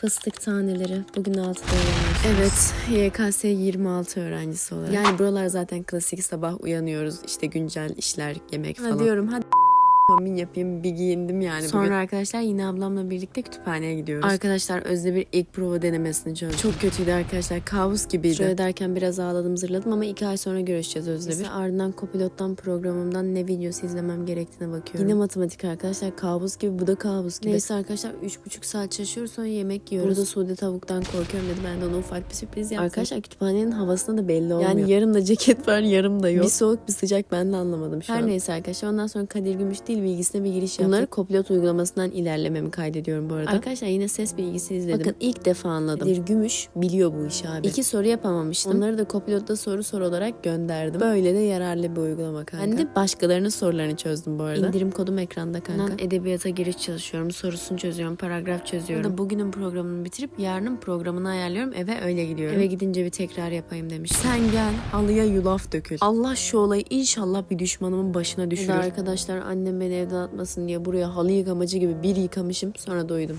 Fıstık taneleri. Bugün 6'da öğreniyoruz. Evet. YKS 26 öğrencisi olarak. Yani buralar zaten klasik sabah uyanıyoruz. işte güncel işler, yemek falan. diyorum hadi kombin yapayım bir giyindim yani Sonra arkadaşlar yine ablamla birlikte kütüphaneye gidiyoruz. Arkadaşlar Özde bir ilk prova denemesini çözdü. Çok kötüydü arkadaşlar. Kabus gibiydi. Şöyle derken biraz ağladım zırladım ama iki ay sonra görüşeceğiz Özde bir. ardından kopilottan programımdan ne videosu izlemem gerektiğine bakıyorum. Yine matematik arkadaşlar. Kabus gibi bu da kabus gibi. Neyse arkadaşlar 3,5 saat çalışıyoruz sonra yemek yiyoruz. Burada Sude tavuktan korkuyorum dedi. Ben de ona ufak bir sürpriz yaptım. Arkadaşlar kütüphanenin havasında da belli olmuyor. Yani yarım ceket var yarım da yok. Bir soğuk bir sıcak ben de anlamadım şu Her neyse arkadaşlar ondan sonra Kadir Gümüş dil bilgisine bir giriş yaptık. Bunları kopilot uygulamasından ilerlememi kaydediyorum bu arada. Arkadaşlar yine ses bilgisi izledim. Bakın ilk defa anladım. Kadir Gümüş biliyor bu işi abi. İki soru yapamamıştım. Onları da kopilotta soru soru olarak gönderdim. Böyle de yararlı bir uygulama kanka. Ben de başkalarının sorularını çözdüm bu arada. İndirim kodum ekranda kanka. Ben edebiyata giriş çalışıyorum. Sorusunu çözüyorum. Paragraf çözüyorum. Burada bugünün programını bitirip yarının programını ayarlıyorum. Eve öyle gidiyorum. Eve gidince bir tekrar yapayım demiş. Sen gel halıya yulaf dökül. Allah şu olayı inşallah bir düşmanımın başına düşürür. arkadaşlar annem evden atmasın diye buraya halı yıkamacı gibi bir yıkamışım. Sonra doydum.